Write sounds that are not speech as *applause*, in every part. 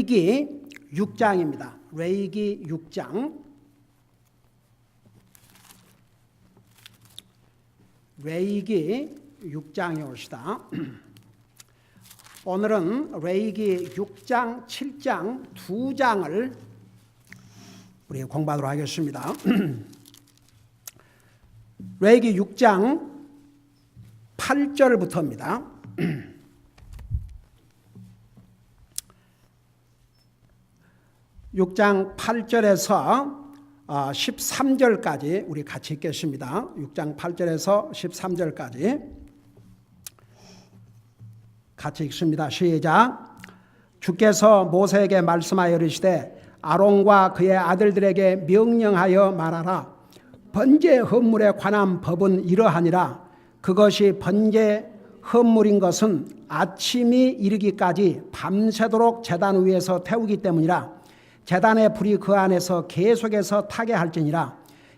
레이기 6장입니다. 레이기 6장. 레이기 6장에 옵시다. *clears throat* 오늘은 레이기 6장, 7장 두 장을 우리 공부하도록 하겠습니다. *clears throat* 레이기 6장 8절부터입니다. *clears throat* 6장 8절에서 13절까지 우리 같이 읽겠습니다. 6장 8절에서 13절까지 같이 읽습니다. 시작. 주께서 모세에게 말씀하여 이르시되 아론과 그의 아들들에게 명령하여 말하라. 번제 헌물에 관한 법은 이러하니라. 그것이 번제 헌물인 것은 아침이 이르기까지 밤새도록 제단 위에서 태우기 때문이라. 재단의 불이 그 안에서 계속해서 타게 할지니라.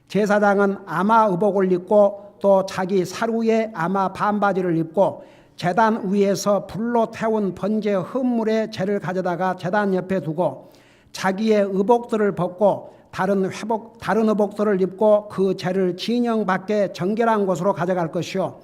제사장은 아마 의복을 입고 또 자기 사루에 아마 반바지를 입고 재단 위에서 불로 태운 번제 헌물의 재를 가져다가 재단 옆에 두고 자기의 의복들을 벗고 다른 회복 다른 의복들을 입고 그 재를 진영 밖에 정결한 곳으로 가져갈 것이요.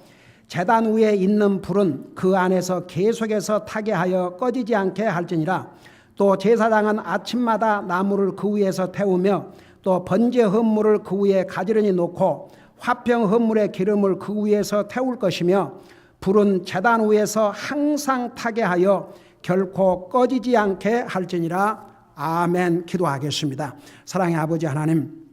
재단 위에 있는 불은 그 안에서 계속해서 타게 하여 꺼지지 않게 할지니라 또 제사장은 아침마다 나무를 그 위에서 태우며 또 번제 헌물을 그 위에 가지런히 놓고 화평 헌물의 기름을 그 위에서 태울 것이며 불은 재단 위에서 항상 타게 하여 결코 꺼지지 않게 할지니라 아멘 기도하겠습니다. 사랑의 아버지 하나님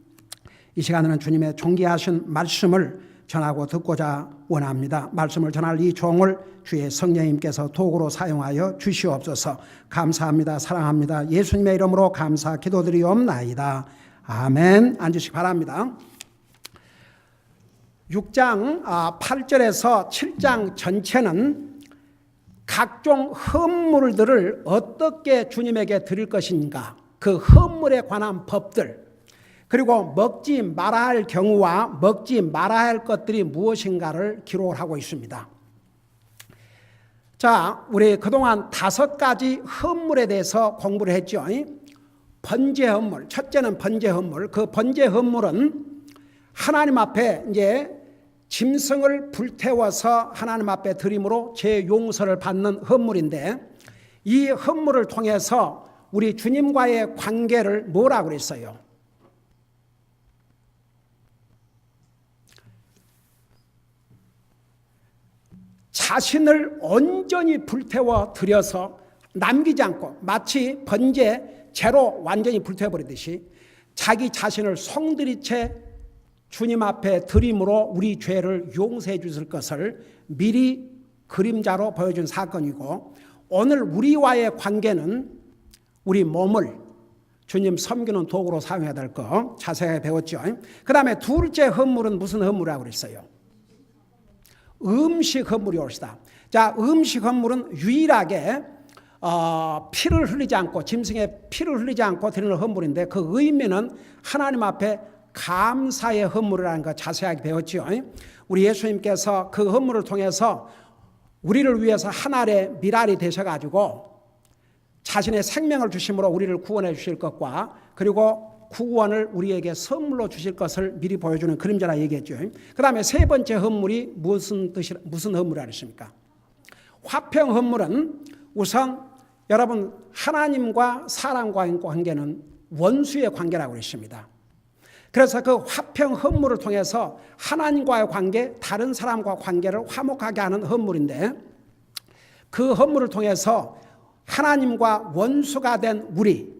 이 시간에는 주님의 존귀하신 말씀을 전하고 듣고자 원합니다. 말씀을 전할 이 종을 주의 성령님께서 도구로 사용하여 주시옵소서. 감사합니다. 사랑합니다. 예수님의 이름으로 감사 기도드리옵나이다. 아멘. 앉으시기 바랍니다. 6장 8절에서 아, 7장 전체는 각종 헌물들을 어떻게 주님에게 드릴 것인가 그 헌물에 관한 법들 그리고 먹지 말아야 할 경우와 먹지 말아야 할 것들이 무엇인가를 기록을 하고 있습니다. 자, 우리 그동안 다섯 가지 헌물에 대해서 공부를 했죠. 번제 헌물. 첫째는 번제 헌물. 그 번제 헌물은 하나님 앞에 이제 짐승을 불태워서 하나님 앞에 드림으로 제 용서를 받는 헌물인데 이 헌물을 통해서 우리 주님과의 관계를 뭐라고 그랬어요? 자신을 온전히 불태워 드려서 남기지 않고 마치 번제 제로 완전히 불태워 버리듯이 자기 자신을 송두리채 주님 앞에 드림으로 우리 죄를 용서해 주실 것을 미리 그림자로 보여준 사건이고 오늘 우리와의 관계는 우리 몸을 주님 섬기는 도구로 사용해야 될 거 자세하게 배웠죠. 그 다음에 둘째 헌물은 무슨 헌물이라고 그랬어요? 음식 헌물이 옳시다. 자, 음식 헌물은 유일하게 어, 피를 흘리지 않고 짐승의 피를 흘리지 않고 드리는 헌물인데 그 의미는 하나님 앞에 감사의 헌물이라는 거 자세하게 배웠죠. 우리 예수님께서 그 헌물을 통해서 우리를 위해서 하나의 미랄이 되셔 가지고 자신의 생명을 주심으로 우리를 구원해 주실 것과 그리고 구원을 우리에게 선물로 주실 것을 미리 보여주는 그림자라 얘기했죠. 그 다음에 세 번째 헌물이 무슨 뜻이 무슨 헌물이라 습니까 화평 헌물은 우선 여러분 하나님과 사람과의 관계는 원수의 관계라고 했습니다. 그래서 그 화평 헌물을 통해서 하나님과의 관계, 다른 사람과 관계를 화목하게 하는 헌물인데 그 헌물을 통해서 하나님과 원수가 된 우리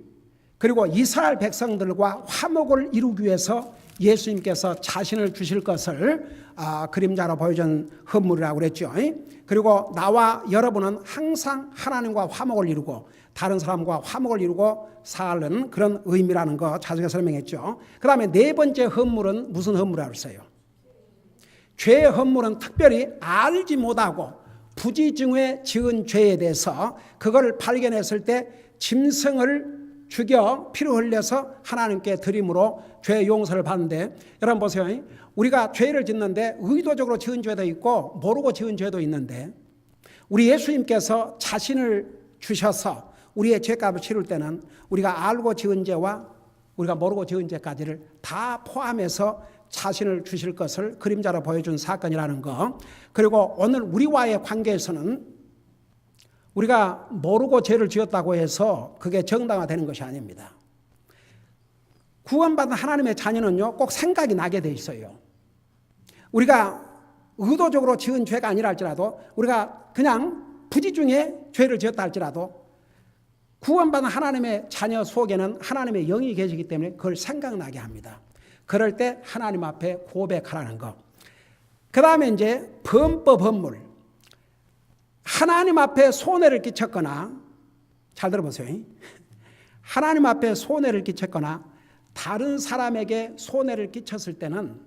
그리고 이스라엘 백성들과 화목을 이루기 위해서 예수님께서 자신을 주실 것을 아, 그림자로 보여준 헌물이라고 그랬죠. 그리고 나와 여러분은 항상 하나님과 화목을 이루고 다른 사람과 화목을 이루고 사는 그런 의미라는 거 자세히 설명했죠. 그 다음에 네 번째 헌물은 무슨 헌물이라고 했어요? 죄의 헌물은 특별히 알지 못하고 부지중에 지은 죄에 대해서 그걸 발견했을 때 짐승을 죽여 피를 흘려서 하나님께 드림으로 죄 용서를 받는데 여러분 보세요. 우리가 죄를 짓는데 의도적으로 지은 죄도 있고 모르고 지은 죄도 있는데 우리 예수님께서 자신을 주셔서 우리의 죄값을 치를 때는 우리가 알고 지은 죄와 우리가 모르고 지은 죄까지를 다 포함해서 자신을 주실 것을 그림자로 보여준 사건이라는 거. 그리고 오늘 우리와의 관계에서는 우리가 모르고 죄를 지었다고 해서 그게 정당화되는 것이 아닙니다. 구원받은 하나님의 자녀는요, 꼭 생각이 나게 돼 있어요. 우리가 의도적으로 지은 죄가 아니라 할지라도 우리가 그냥 부지 중에 죄를 지었다 할지라도 구원받은 하나님의 자녀 속에는 하나님의 영이 계시기 때문에 그걸 생각나게 합니다. 그럴 때 하나님 앞에 고백하라는 거. 그 다음에 이제 범법 법물. 하나님 앞에 손해를 끼쳤거나, 잘 들어보세요. 하나님 앞에 손해를 끼쳤거나, 다른 사람에게 손해를 끼쳤을 때는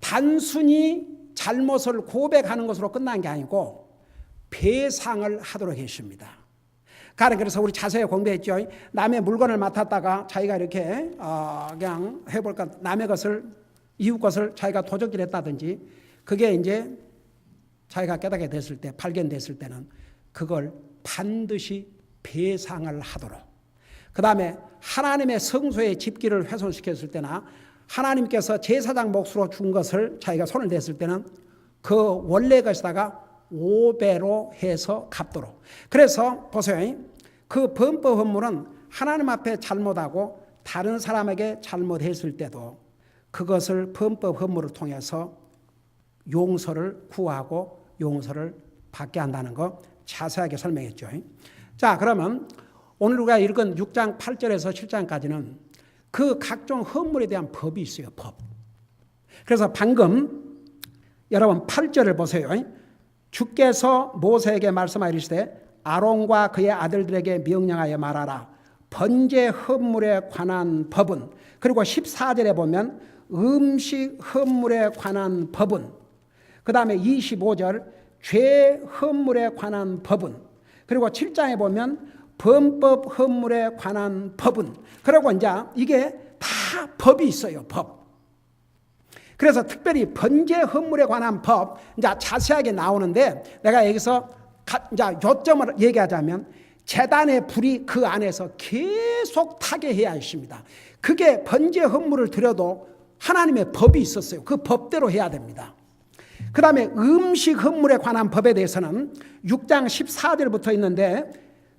단순히 잘못을 고백하는 것으로 끝난 게 아니고 배상을 하도록 했습니다. 가령 그래서 우리 자세히 공부했죠. 남의 물건을 맡았다가 자기가 이렇게 어 그냥 해볼까 남의 것을 이웃 것을 자기가 도적질 했다든지 그게 이제 자기가 깨닫게 됐을 때 발견됐을 때는 그걸 반드시 배상을 하도록 그 다음에 하나님의 성소의 집기를 훼손시켰을 때나 하나님께서 제사장 몫으로 준 것을 자기가 손을 댔을 때는 그 원래 것에다가 5배로 해서 갚도록. 그래서 보세요. 그 범법 헌물은 하나님 앞에 잘못하고 다른 사람에게 잘못했을 때도 그것을 범법 헌물을 통해서 용서를 구하고 용서를 받게 한다는 거 자세하게 설명했죠. 자, 그러면 오늘 우리가 읽은 6장 8절에서 7장까지는 그 각종 헌물에 대한 법이 있어요. 법. 그래서 방금 여러분 8절을 보세요. 주께서 모세에게 말씀하시되 아론과 그의 아들들에게 명령하여 말하라. 번제 헌물에 관한 법은 그리고 14절에 보면 음식 헌물에 관한 법은 그 다음에 25절 죄 헌물에 관한 법은 그리고 7장에 보면 범법 헌물에 관한 법은 그리고 이제 이게 다 법이 있어요. 법. 그래서 특별히 번제 헌물에 관한 법 이제 자세하게 나오는데 내가 여기서 이제 요점을 얘기하자면 재단의 불이 그 안에서 계속 타게 해야 했습니다. 그게 번제 헌물을 드려도 하나님의 법이 있었어요. 그 법대로 해야 됩니다. 그 다음에 음식 헌물에 관한 법에 대해서는 6장 14절부터 있는데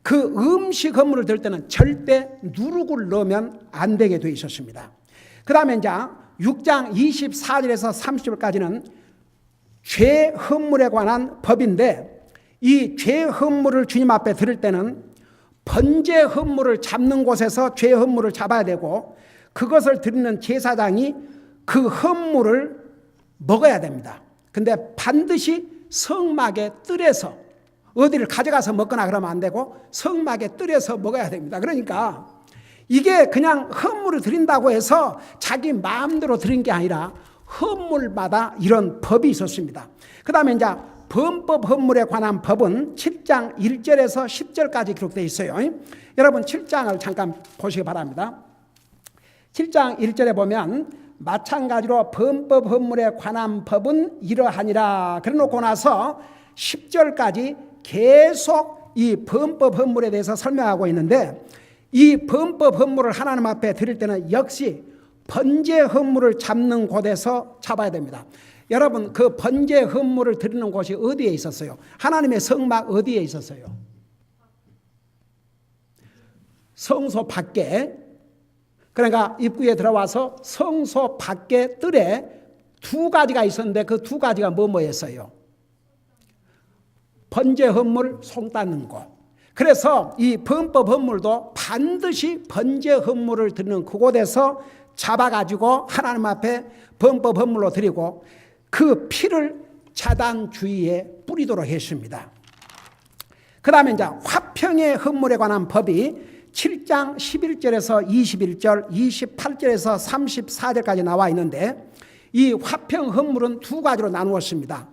그 음식 헌물을 들 때는 절대 누룩을 넣으면 안 되게 되어 있었습니다. 그 다음에 이제 6장 24절에서 30절까지는 죄 헌물에 관한 법인데 이 죄 헌물을 주님 앞에 드릴 때는 번제 헌물을 잡는 곳에서 죄 헌물을 잡아야 되고 그것을 드리는 제사장이 그 헌물을 먹어야 됩니다. 근데 반드시 성막의 뜰에서 어디를 가져가서 먹거나 그러면 안 되고 성막의 뜰에서 먹어야 됩니다. 그러니까 이게 그냥 헌물을 드린다고 해서 자기 마음대로 드린 게 아니라 헌물마다 이런 법이 있었습니다. 그 다음에 이제 범법 헌물에 관한 법은 7장 1절에서 10절까지 기록되어 있어요. 여러분 7장을 잠깐 보시기 바랍니다. 7장 1절에 보면 마찬가지로 범법 헌물에 관한 법은 이러하니라 그래 놓고 나서 10절까지 계속 이 범법 헌물에 대해서 설명하고 있는데 이 범법 헌물을 하나님 앞에 드릴 때는 역시 번제 헌물을 잡는 곳에서 잡아야 됩니다. 여러분 그 번제 헌물을 드리는 곳이 어디에 있었어요? 하나님의 성막 어디에 있었어요? 성소 밖에 그러니까 입구에 들어와서 성소 밖에 뜰에 두 가지가 있었는데 그 두 가지가 뭐뭐였어요? 번제 헌물 손 닦는 곳. 그래서 이 범법 헌물도 반드시 번제 헌물을 드리는 그곳에서 잡아가지고 하나님 앞에 범법 헌물로 드리고 그 피를 자단 주위에 뿌리도록 했습니다. 그 다음에 이제 화평의 헌물에 관한 법이 7장 11절에서 21절, 28절에서 34절까지 나와 있는데 이 화평 헌물은 두 가지로 나누었습니다.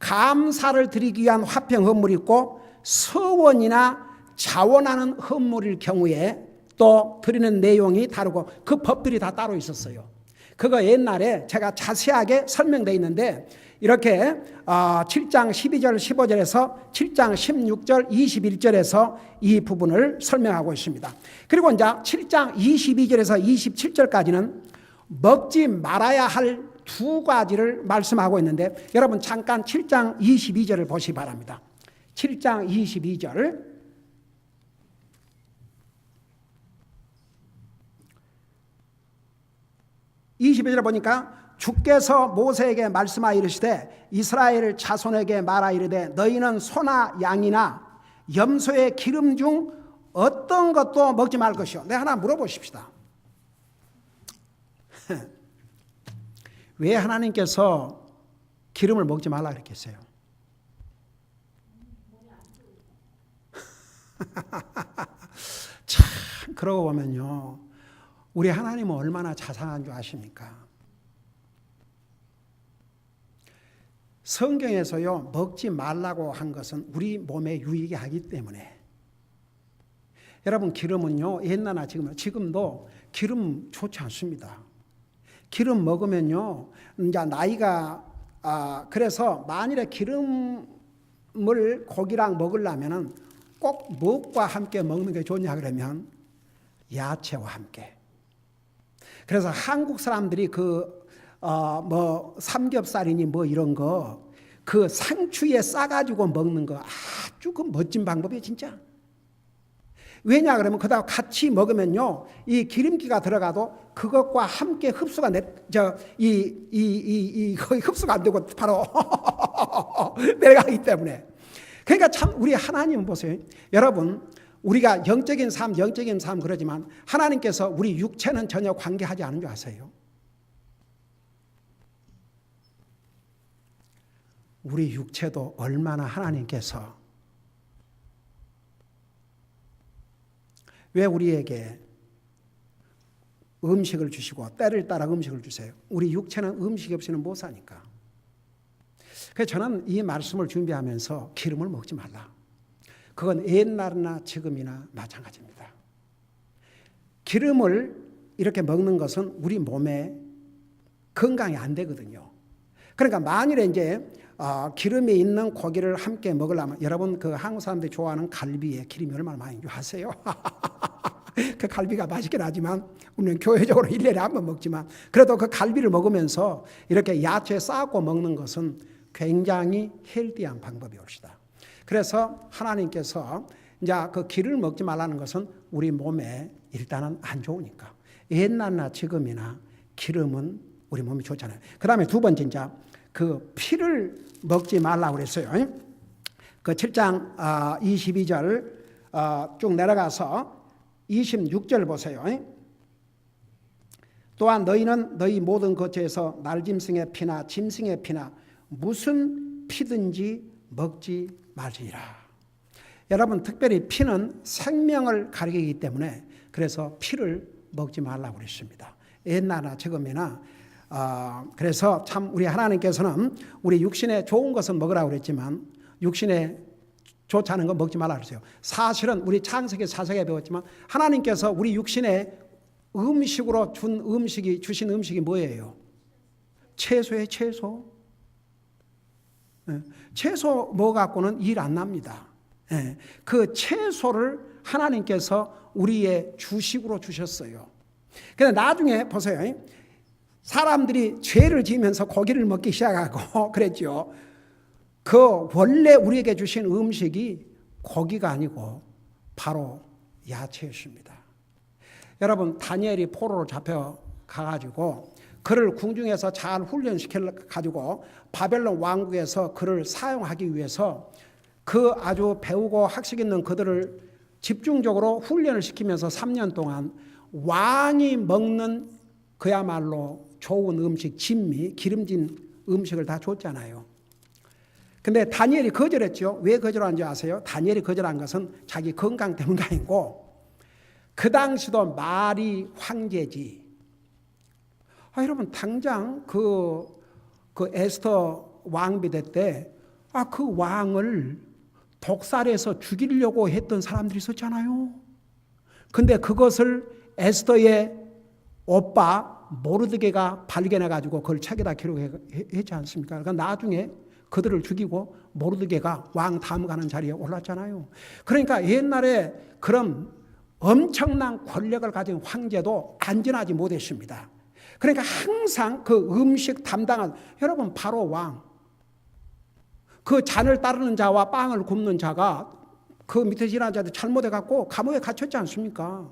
감사를 드리기 위한 화평 헌물이 있고 서원이나 자원하는 헌물일 경우에 또 드리는 내용이 다르고 그 법들이 다 따로 있었어요. 그거 옛날에 제가 자세하게 설명되어 있는데 이렇게 7장 12절 15절에서 7장 16절 21절에서 이 부분을 설명하고 있습니다. 그리고 이제 7장 22절에서 27절까지는 먹지 말아야 할 두 가지를 말씀하고 있는데 여러분 잠깐 7장 22절을 보시 바랍니다. 7장 22절 22절에 보니까 주께서 모세에게 말씀하여 이르시되 이스라엘 자손에게 말하 이르되 너희는 소나 양이나 염소의 기름 중 어떤 것도 먹지 말 것이요. 내 하나 물어보십시다. *laughs* 왜 하나님께서 기름을 먹지 말라 그랬겠어요? *laughs* 참 그러고 보면요. 우리 하나님은 얼마나 자상한 줄 아십니까? 성경에서요, 먹지 말라고 한 것은 우리 몸에 유익이 하기 때문에. 여러분, 기름은요, 옛날나 지금, 지금도 기름 좋지 않습니다. 기름 먹으면요, 이제 나이가, 아, 그래서 만일에 기름을 고기랑 먹으려면은 꼭 무엇과 함께 먹는 게 좋냐 그러면 야채와 함께. 그래서 한국 사람들이 그, 어, 뭐, 삼겹살이니 뭐 이런 거, 그 상추에 싸가지고 먹는 거 아주 그 멋진 방법이에요, 진짜. 왜냐 그러면 그다음 같이 먹으면요 이 기름기가 들어가도 그것과 함께 흡수가 저이이 이 이 거의 흡수가 안 되고 바로 *laughs* 내려가기 때문에 그러니까 참 우리 하나님 보세요 여러분 우리가 영적인 삶 영적인 삶 그러지만 하나님께서 우리 육체는 전혀 관계하지 않은 줄 아세요? 우리 육체도 얼마나 하나님께서 왜 우리에게 음식을 주시고 때를 따라 음식을 주세요. 우리 육체는 음식이 없이는 못 사니까. 그래서 저는 이 말씀을 준비하면서 기름을 먹지 말라. 그건 옛날이나 지금이나 마찬가지입니다. 기름을 이렇게 먹는 것은 우리 몸에 건강이 안 되거든요. 그러니까 만일에 이제 어, 기름이 있는 고기를 함께 먹으려면 여러분 그 한국 사람들이 좋아하는 갈비에 기름이 얼마나 많이 좋아하세요? *laughs* 그 갈비가 맛있긴 하지만 우리는 교회적으로 1년에 한 번 먹지만 그래도 그 갈비를 먹으면서 이렇게 야채 싸고 먹는 것은 굉장히 헬디한 방법이 옵시다. 그래서 하나님께서 이제 그 기름을 먹지 말라는 것은 우리 몸에 일단은 안 좋으니까 옛날나 지금이나 기름은 우리 몸이 좋잖아요. 그 다음에 두 번째 이제 그 피를 먹지 말라고 그랬어요. 그 7장 22절 아, 어, 쭉 내려가서 26절 보세요. 또한 너희는 너희 모든 거처에서 날짐승의 피나 짐승의 피나 무슨 피든지 먹지 말지라. 여러분 특별히 피는 생명을 가리키기 때문에 그래서 피를 먹지 말라고 그랬습니다. 옛날나 지금이나 어, 그래서 참 우리 하나님께서는 우리 육신에 좋은 것은 먹으라고 그랬지만 육신에 좋지 않은 거 먹지 말라 그러세요. 사실은 우리 창세기 사세에 배웠지만 하나님께서 우리 육신에 음식으로 준 음식이 주신 음식이 뭐예요? 채소의 채소. 예, 채소 뭐 갖고는 일 안 납니다. 예, 그 채소를 하나님께서 우리의 주식으로 주셨어요. 근데 나중에 보세요. 사람들이 죄를 지으면서 고기를 먹기 시작하고 *laughs* 그랬죠. 그 원래 우리에게 주신 음식이 고기가 아니고 바로 야채였습니다. 여러분 다니엘이 포로로 잡혀 가가지고 그를 궁중에서 잘 훈련시켜 가지고 바벨론 왕국에서 그를 사용하기 위해서 그 아주 배우고 학식 있는 그들을 집중적으로 훈련을 시키면서 3년 동안 왕이 먹는 그야말로 좋은 음식, 진미, 기름진 음식을 다 줬잖아요. 근데 다니엘이 거절했죠. 왜 거절한지 아세요? 다니엘이 거절한 것은 자기 건강 때문이 아니고 그 당시도 말이 황제지. 아, 여러분 당장 그, 그 에스터 왕비대 때 아, 그 왕을 독살해서 죽이려고 했던 사람들이 있었잖아요. 근데 그것을 에스더의 오빠 모르드게가 발견해 가지고 그걸 책에다 기록했지 않습니까? 그러니까 나중에 그들을 죽이고 모르드게가 왕 다음 가는 자리에 올랐잖아요. 그러니까 옛날에 그런 엄청난 권력을 가진 황제도 안전하지 못했습니다. 그러니까 항상 그 음식 담당한 여러분 바로 왕. 그 잔을 따르는 자와 빵을 굽는 자가 그 밑에 지난 자들 잘못해 갖고 감옥에 갇혔지 않습니까?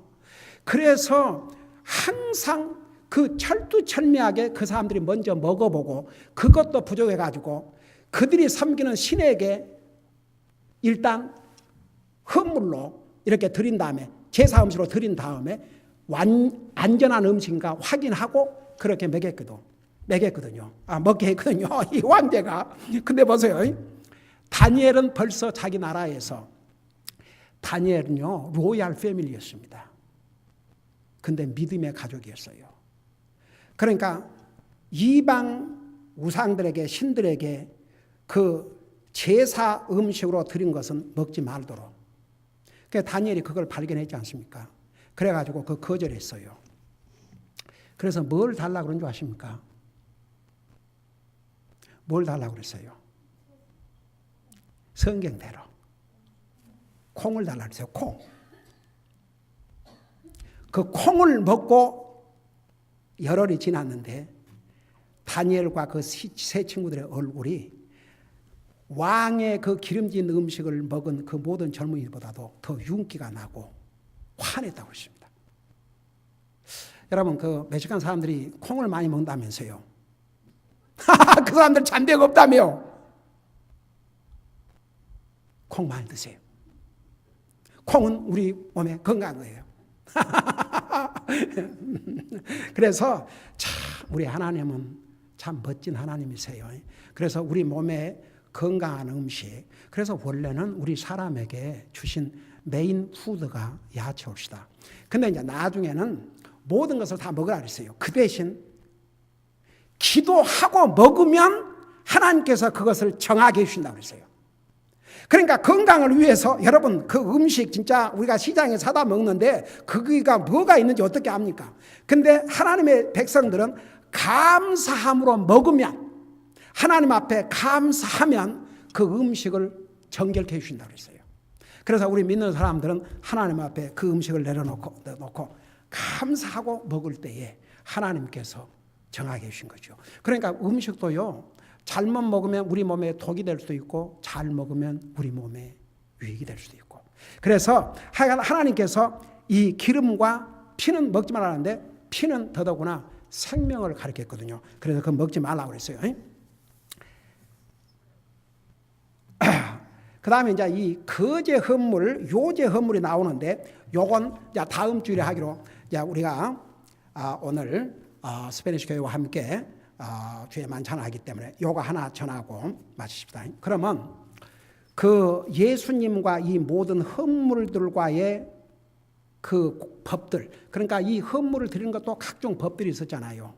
그래서 항상 그 철두철미하게 그 사람들이 먼저 먹어보고 그것도 부족해 가지고 그들이 섬기는 신에게 일단 헌물로 이렇게 드린 다음에 제사 음식으로 드린 다음에 완, 안전한 음식인가 확인하고 그렇게 먹였거든. 먹였거든요. 아, 먹게 했거든요. *laughs* 이 왕제가. 근데 보세요. 다니엘은 벌써 자기 나라에서 다니엘은요, 로얄 패밀리였습니다. 근데 믿음의 가족이었어요. 그러니까 이방 우상들에게 신들에게 그 제사 음식으로 드린 것은 먹지 말도록. 그 다니엘이 그걸 발견했지 않습니까? 그래가지고 그 거절했어요. 그래서 뭘 달라고 그런 줄 아십니까? 뭘 달라고 그랬어요? 성경대로. 콩을 달라고 그랬어요. 콩. 그 콩을 먹고 열흘이 지났는데 다니엘과 그 세 친구들의 얼굴이 왕의 그 기름진 음식을 먹은 그 모든 젊은이보다도 더 윤기가 나고 환했다고 했습니다. 여러분 그 멕시칸 사람들이 콩을 많이 먹는다면서요. *laughs* 그 사람들 잔대가 없다며. 콩 많이 드세요. 콩은 우리 몸에 건강한 거예요. *laughs* *laughs* 그래서 참 우리 하나님은 참 멋진 하나님이세요. 그래서 우리 몸에 건강한 음식. 그래서 원래는 우리 사람에게 주신 메인 푸드가 야채올시다. 근데 이제 나중에는 모든 것을 다 먹으라 그랬어요. 그 대신 기도하고 먹으면 하나님께서 그것을 정하게 해주신다고 그랬어요. 그러니까 건강을 위해서 여러분 그 음식 진짜 우리가 시장에 사다 먹는데 거기가 뭐가 있는지 어떻게 압니까? 근데 하나님의 백성들은 감사함으로 먹으면 하나님 앞에 감사하면 그 음식을 정결케 해주신다고 그랬어요. 그래서 우리 믿는 사람들은 하나님 앞에 그 음식을 내려놓고 놓고 감사하고 먹을 때에 하나님께서 정하게 해주신 거죠. 그러니까 음식도요. 잘못 먹으면 우리 몸에 독이 될 수도 있고 잘 먹으면 우리 몸에 유익이 될 수도 있고. 그래서 하나님께서 이 기름과 피는 먹지 말라는데 피는 더더구나 생명을 가리켰거든요. 그래서 그 먹지 말라고 그랬어요. *clears throat* 그 다음에 이제 이 거제 헌물, 요제 헌물이 나오는데 요건 이제 다음 주일에 하기로 이제 우리가 아, 오늘 어, 스페니시 교회와 함께 어, 주에 만찬하기 때문에 요거 하나 전하고 마치십시다. 그러면 그 예수님과 이 모든 헌물들과의 그 법들, 그러니까 이 헌물을 드리는 것도 각종 법들이 있었잖아요.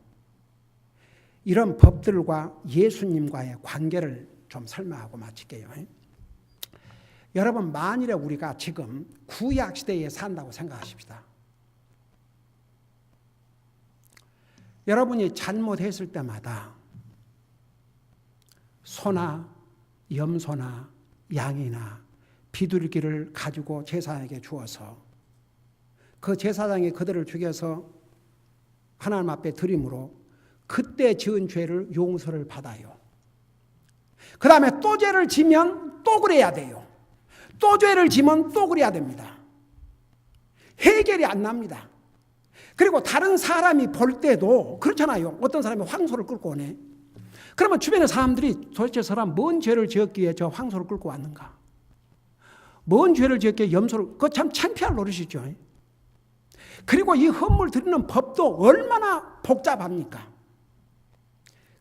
이런 법들과 예수님과의 관계를 좀 설명하고 마칠게요. 여러분, 만일에 우리가 지금 구약 시대에 산다고 생각하십시다. 여러분이 잘못했을 때마다 소나 염소나 양이나 비둘기를 가지고 제사장에게 주어서 그 제사장이 그들을 죽여서 하나님 앞에 드림으로 그때 지은 죄를 용서를 받아요. 그 다음에 또 죄를 지면 또 그래야 돼요. 또 죄를 지면 또 그래야 됩니다. 해결이 안 납니다. 그리고 다른 사람이 볼 때도 그렇잖아요. 어떤 사람이 황소를 끌고 오네. 그러면 주변의 사람들이 도대체 사람 뭔 죄를 지었기에 저 황소를 끌고 왔는가? 뭔 죄를 지었기에 염소를, 그거 참 창피할 노릇이죠. 그리고 이 헌물 드리는 법도 얼마나 복잡합니까?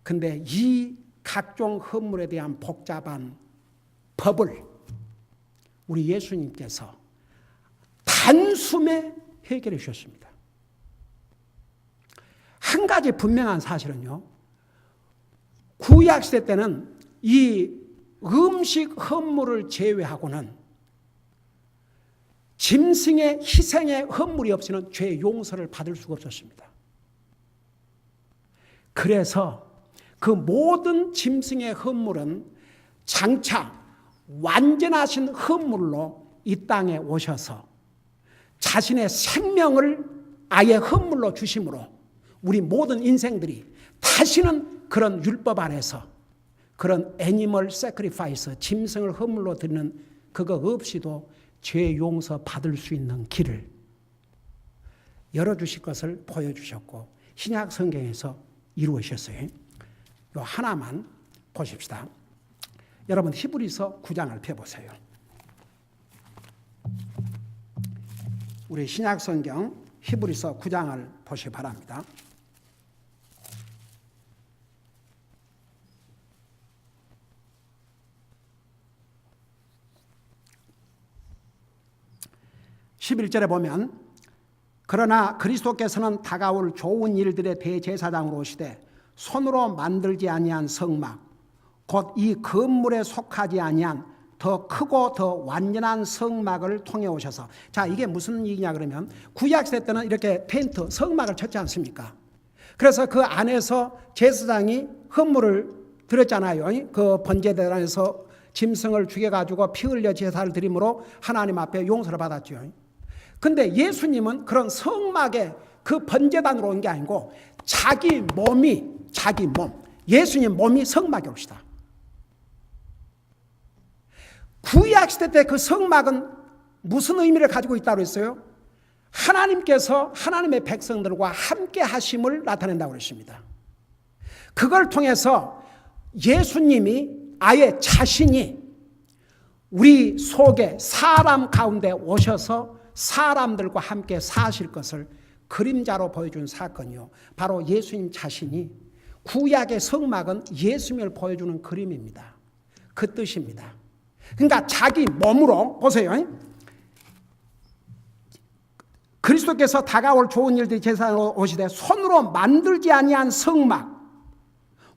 근데 이 각종 헌물에 대한 복잡한 법을 우리 예수님께서 단숨에 해결해 주셨습니다. 한 가지 분명한 사실은요. 구약 시대 때는 이 음식 헌물을 제외하고는 짐승의 희생의 헌물이 없이는 죄 용서를 받을 수가 없었습니다. 그래서 그 모든 짐승의 헌물은 장차 완전하신 헌물로 이 땅에 오셔서 자신의 생명을 아예 헌물로 주심으로 우리 모든 인생들이 다시는 그런 율법 안에서 그런 애니멀 세크리파이스 짐승을 헌물로 드리는 그거 없이도 죄 용서 받을 수 있는 길을 열어 주실 것을 보여 주셨고 신약 성경에서 이루어졌어요. 요 하나만 보십시다. 여러분 히브리서 9장을 펴 보세요. 우리 신약 성경 히브리서 9장을 보시 바랍니다. (11절에) 보면 그러나 그리스도께서는 다가올 좋은 일들의 대제사장으로 오시되 손으로 만들지 아니한 성막 곧 이 건물에 속하지 아니한 더 크고 더 완전한 성막을 통해 오셔서 자 이게 무슨 얘기냐 그러면 구약 시대 때는 이렇게 텐트 성막을 쳤지 않습니까? 그래서 그 안에서 제사장이 헌물을 드렸잖아요. 그 번제대단에서 짐승을 죽여 가지고 피 흘려 제사를 드림으로 하나님 앞에 용서를 받았죠. 근데 예수님은 그런 성막에 그 번제단으로 온 게 아니고 자기 몸이 자기 몸 예수님 몸이 성막에 옵시다. 구약 시대 때 그 성막은 무슨 의미를 가지고 있다고 했어요? 하나님께서 하나님의 백성들과 함께 하심을 나타낸다고 그랬습니다. 그걸 통해서 예수님이 아예 자신이 우리 속에 사람 가운데 오셔서 사람들과 함께 사실 것을 그림자로 보여준 사건이요. 바로 예수님 자신이 구약의 성막은 예수님을 보여주는 그림입니다. 그 뜻입니다. 그러니까 자기 몸으로 보세요. 그리스도께서 다가올 좋은 일들이 제사로 오시되 손으로 만들지 아니한 성막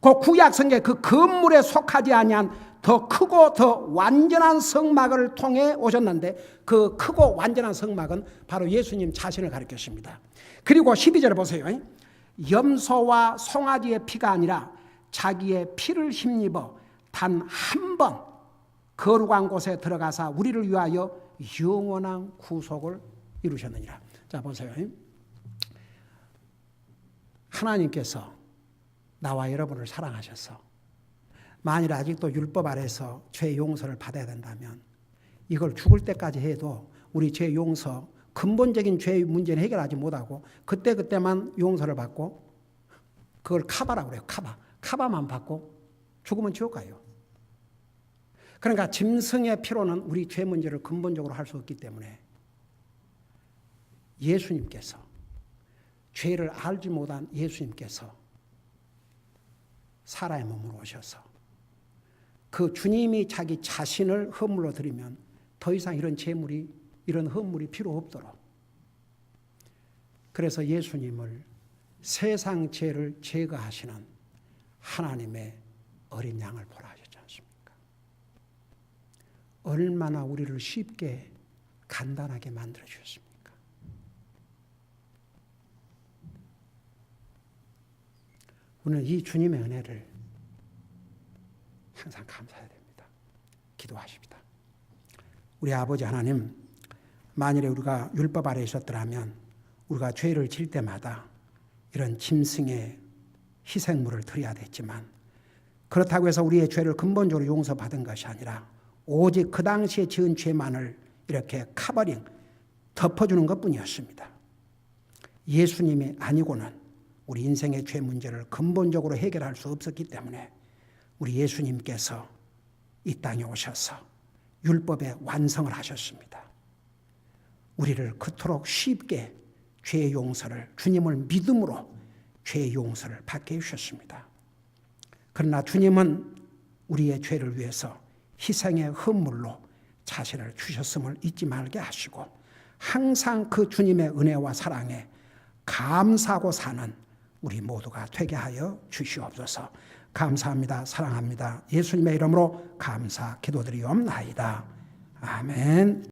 그 구약 성경 그 건물에 속하지 아니한 더 크고 더 완전한 성막을 통해 오셨는데 그 크고 완전한 성막은 바로 예수님 자신을 가리켰습니다. 그리고 12절에 보세요. 염소와 송아지의 피가 아니라 자기의 피를 힘입어 단 한 번 거룩한 곳에 들어가사 우리를 위하여 영원한 구속을 이루셨느니라. 자 보세요. 하나님께서 나와 여러분을 사랑하셔서 만일 아직도 율법 아래서 죄 용서를 받아야 된다면 이걸 죽을 때까지 해도 우리 죄 용서 근본적인 죄 문제는 해결하지 못하고 그때 그때만 용서를 받고 그걸 카바라고 그래요. 카바. 카바만 받고 죽으면 지옥 가요. 그러니까 짐승의 피로는 우리 죄 문제를 근본적으로 할 수 없기 때문에 예수님께서 죄를 알지 못한 예수님께서 사람의 몸으로 오셔서 그 주님이 자기 자신을 허물로 드리면 더 이상 이런 재물이 이런 헌물이 필요 없도록 그래서 예수님을 세상 죄를 제거하시는 하나님의 어린 양을 보라 하셨지 않습니까? 얼마나 우리를 쉽게 간단하게 만들어 주셨습니까? 우리는 이 주님의 은혜를 항상 감사해야 됩니다. 기도하십니다. 우리 아버지 하나님, 만일에 우리가 율법 아래 있었더라면 우리가 죄를 질 때마다 이런 짐승의 희생물을 드려야 됐지만 그렇다고 해서 우리의 죄를 근본적으로 용서받은 것이 아니라 오직 그 당시에 지은 죄만을 이렇게 카버링 덮어주는 것 뿐이었습니다. 예수님이 아니고는 우리 인생의 죄 문제를 근본적으로 해결할 수 없었기 때문에 우리 예수님께서 이 땅에 오셔서 율법의 완성을 하셨습니다. 우리를 그토록 쉽게 죄 용서를 주님을 믿음으로 죄 용서를 받게 해주셨습니다. 그러나 주님은 우리의 죄를 위해서 희생의 헌물로 자신을 주셨음을 잊지 말게 하시고 항상 그 주님의 은혜와 사랑에 감사하고 사는 우리 모두가 되게 하여 주시옵소서. 감사합니다. 사랑합니다. 예수님의 이름으로 감사 기도드리옵나이다. 아멘.